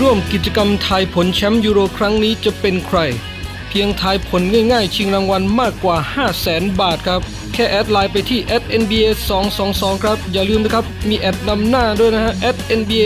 ร่วมกิจกรรมทายผลแชมป์ยูโรครั้งนี้จะเป็นใคร เพียงทายผลง่ายๆ ชิงรางวัลมากกว่า 5 0 0แสนบาทครับ แค่แอดไลน์ไปที่ @nba 222ครับ อย่าลืมนะครับ มีแอดนำหน้าด้วยนะฮะ @nba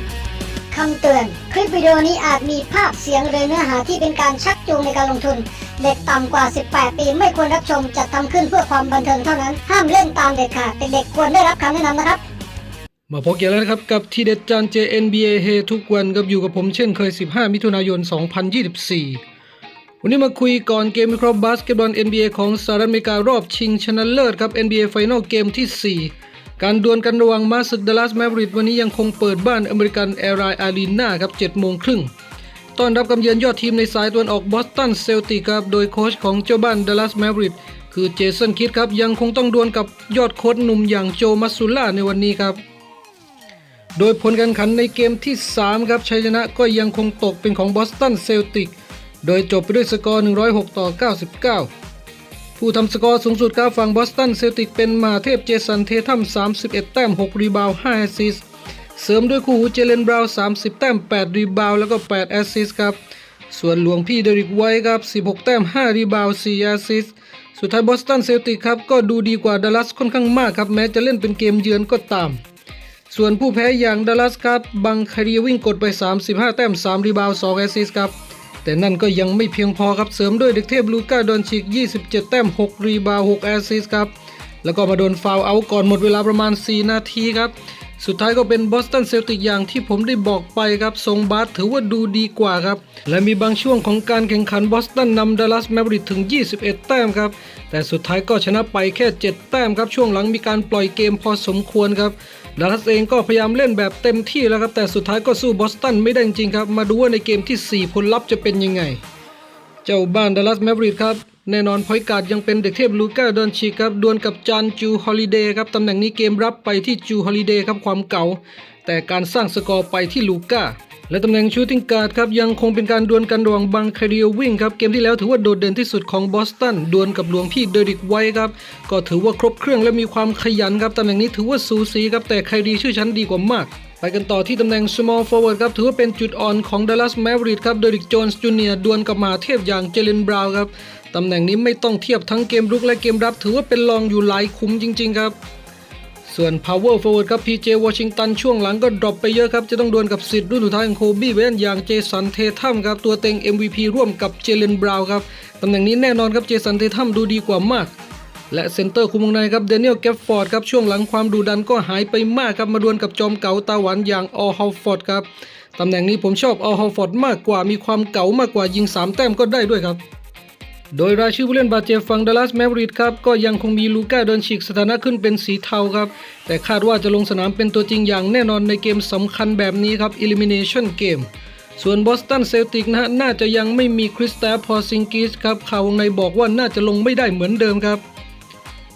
222คำเตือน คลิปวิดีโอนี้อาจมีภาพเสียงหรือเนื้อหาที่เป็นการชักจูงในการลงทุน เด็กต่ำกว่า 18 ปีไม่ควรรับชมจัดทำขึ้นเพื่อความบันเทิงเท่านั้น ห้ามเล่นตามเด็ดขาดเด็กๆควรได้รับคำแนะนำนะครับ มาพบกันแล้วนะครับกับทีเด็ดจาน JNBA เฮทุกวันกับอยู่กับผมเช่นเคย 15 มิถุนายน 2024 วันนี้มาคุยก่อนเกมวิเคราะห์บาสเกตบอล NBA ของสหรัฐอเมริการอบชิงชนะเลิศครับ NBA Final เกมที่ 4 การดวลกันระหว่างมาสึกดัลลัสแมวริกวันนี้ยังคงเปิดบ้านอเมริกันแอร์ไรอารีนาครับ7โมงครึ่งต้อนรับกำเยือนยอดทีมในสายตะวันออกบอสตันเซลติกครับโดยโค้ชของเจ้าบ้านดัลลัสแมวริกคือเจสันคิดครับยังคงต้องดวลกับยอดโค้ชหนุ่มอย่างโจมัสซูล่าในวันนี้ครับ โดยผลการแข่งขันในเกมที่ 3 ครับชัยชนะก็ยังคงตกเป็นของบอสตันเซลติก โดยจบไปด้วยสกอร์ 106 ต่อ 99 ผู้ทำสกอร์สูงสุดครับฝั่งบอสตันเซลติกเป็นมาเทพเจสันเททัม31 แต้ม 6 รีบาว 5 แอสซิสเสริมด้วยคู่หูเจเลนบราว30 แต้ม 8 รีบาว แล้วก็ 8 แอสซิสครับ ส่วนหลวงพี่เดริกไวท์ครับ 16 แต้ม 5 รีบาว 4 แอสซิสสุดท้ายบอสตันเซลติกครับก็ดูดีกว่าดัลลัสค่อนข้างมากครับแม้จะเล่นเป็นเกมเยือนก็ตาม ส่วนผู้แพ้อย่างดัลลัสครับบังคารีวิ่งกดไป 35 แต้ม 3 รีบาว 2 แอสซิสครับ แต่นั่นก็ยังไม่เพียงพอครับ เสริมด้วยเด็กเทพลูก้าดอนชิก 27 แต้ม 6 รีบาว 6 แอสซิสครับ แล้วก็มาโดนฟาวเอาก่อนหมดเวลาประมาณ 4 นาทีครับ สุดท้ายก็เป็นบอสตันเซลติกอย่างที่ผมได้บอกไปครับทรงบาสถือว่าดูดีกว่าครับ และมีบางช่วงของการแข่งขันบอสตันนำดัลลัสแมวริกถึง 21 แต้มครับ แต่สุดท้ายก็ชนะไปแค่ 7 แต้มครับ ช่วงหลังมีการปล่อยเกมพอสมควรครับ ดัลลัสเองก็พยายามเล่นแบบเต็มที่แล้วครับ แต่สุดท้ายก็สู้บอสตันไม่ได้จริงครับ มาดูว่าในเกมทีสี่ 4 ผลลัพธ์จะเป็นยังไง เจ้าบ้านดัลลัสแมฟริดครับ แน่นอนพอยการ์ดยังเป็นเด็กเทพลูก้าดอนชีครับ ดวลกับจานจูฮอลิเดย์ครับ ตำแหน่งนี้เกมรับไปที่จูฮอลิเดย์ครับความเก่า แต่การสร้างสกอร์ไปที่ลูก้า และตำแหน่งชูตติ้งการ์ดครับยังคงเป็นการดวลกันระหว่างบังคาริโอวิ่งครับเกมที่แล้วถือว่าโดดเด่นที่สุดของบอสตันดวลกับหลวงพี่เดริกไวท์ครับก็ถือว่าครบเครื่องและมีความขยันครับตำแหน่งนี้ถือว่าสูสีครับแต่ใครดีชื่อชั้นดีกว่ามากไปกันต่อที่ตำแหน่ง small forward ครับ ถือว่าเป็นจุดอ่อนของ Dallas Mavericks ครับ เดริกโจนส์จูเนียร์ดวลกับมหาเทพอย่างเจเลนบราวน์ครับ ตำแหน่งนี้ไม่ต้องเทียบทั้งเกมรุกและเกมรับ ถือว่าเป็นรองอยู่หลายคุ้มจริง ๆ ครับ ส่วน power forward ครับ PJ Washington ช่วงหลังก็ดรอปไปเยอะครับ จะต้องดวลกับสิทธิ์รุ่นสุดท้ายของโคบี้เวนอย่างเจสันเททัมครับ ตัวเต็ง MVP ร่วมกับเจเลนบราวน์ครับ ตำแหน่งนี้แน่นอนครับเจสันเททัมดูดีกว่ามาก และเซนเตอร์คุมวงในครับเดนิเอลแกฟฟอร์ดครับ ช่วงหลังความดุดันก็หายไปมากครับ มาดวลกับจอมเก๋าตาหวานอย่างออลฮาวฟอร์ดครับ ตำแหน่งนี้ผมชอบออลฮาวฟอร์ดมากกว่ามีความเก๋ามากกว่ายิง 3 แต้มก็ได้ด้วยครับ โดยรายชื่อผู้เล่นบาดเจ็บฝั่งดัลลัสแมวริดครับ ก็ยังคงมีลูก้าดอนชิกสถานะขึ้นเป็นสีเทาครับ แต่คาดว่าจะลงสนามเป็นตัวจริงอย่างแน่นอนในเกมสำคัญแบบนี้ครับ Elimination Game ส่วนบอสตันเซลติกนะฮะน่าจะยังไม่มีคริสตาพอซิงกิสครับข่าววงในบอกว่าน่าจะลงไม่ได้เหมือนเดิมครับ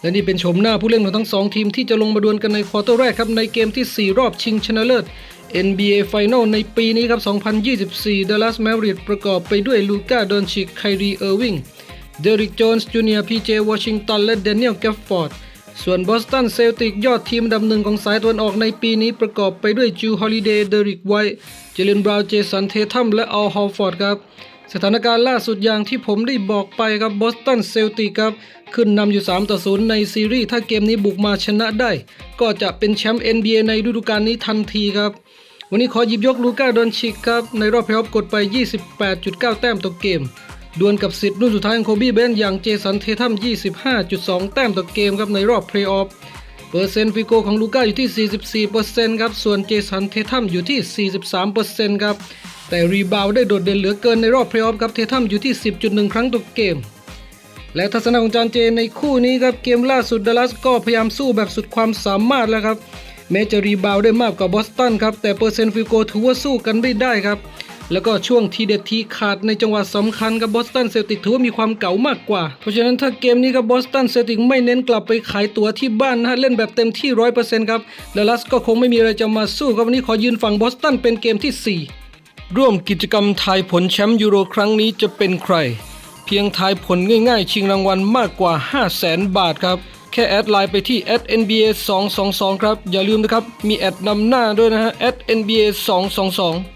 และนี่เป็นโฉมหน้าผู้เล่นของทั้งสองทีมที่จะลงมาดวลกันในควอเตอร์แรกครับ ในเกมที่ 4 รอบชิงชนะเลิศ NBA Final ในปีนี้ครับ 2024 Dallas Mavericks ประกอบไปด้วยลูก้าดอนชิกไครีเออร์วิง เดริกโจนส์จูเนียร์พีเจวอชิงตันและเดนิเอลแกฟฟอร์ด ส่วนบอสตันเซลติกยอดทีมดับหนึ่งของสายตะวันออกในปีนี้ประกอบไปด้วยจูฮอลิเดย์เดริกไวท์เจเลนบราวน์เจสันเททัมและอัลฮอลฟอร์ดครับสถานการณ์ล่าสุดอย่างที่ผมได้บอกไปครับบอสตันเซลติกครับ ขึ้นนำอยู่ 3 ต่อ 0 ในซีรีส์ถ้าเกมนี้บุกมาชนะได้ ก็จะเป็นแชมป์ NBA ในฤดูกาลนี้ทันทีครับ วันนี้ขอหยิบยกลูก้าดอนชิกครับ ในรอบเพลย์ออฟกดไป 28.9 แต้มต่อเกม ดวลกับสิทธิ์รุ่นสุดท้ายของโคบี้เบนอย่างเจสันเททัม 25.2 แต้มต่อเกมครับในรอบเพลย์ออฟ เปอร์เซ็นต์ฟิโกของลูก้าอยู่ที่ 44%ครับ ส่วนเจสันเททัมอยู่ที่ 43%ครับ แต่รีบาวด์ได้โดดเด่นเหลือเกินในรอบเพลย์ออฟครับ เททัมอยู่ที่ 10.1 ครั้งต่อเกม และทัศนะของจานเจในคู่นี้ครับ เกมล่าสุดดัลลัสก็พยายามสู้แบบสุดความสามารถแล้วครับ แม้จะรีบาวด์ได้มากกว่าบอสตันครับ แต่เปอร์เซ็นต์ฟิโกถือว่าสู้กันไม่ได้ครับ แล้วก็ช่วงทีเด็ดทีขาดในจังหวะสำคัญกับบอสตันเซลติกถือว่ามีความเก๋ามากกว่า เพราะฉะนั้นถ้าเกมนี้กับบอสตันเซลติกไม่เน้นกลับไปขายตั๋วที่บ้านนะฮะเล่นแบบเต็มที่ร้อยเปอร์เซ็นต์ครับดัลลัสก็คงไม่มีอะไรจะมาสู้ครับวันนี้ขอยืนฝั่งบอสตันเป็นเกมที่ 4 ร่วมกิจกรรมทายผลแชมป์ยูโรครั้งนี้จะเป็นใคร เพียงทายผลง่ายๆ ชิงรางวัลมากกว่า 5 0 0แสนบาทครับแค่แอดไลน์ไปที่ @nba 222ครับ อย่าลืมนะครับ มีแอดนำหน้าด้วยนะฮะ @nba 222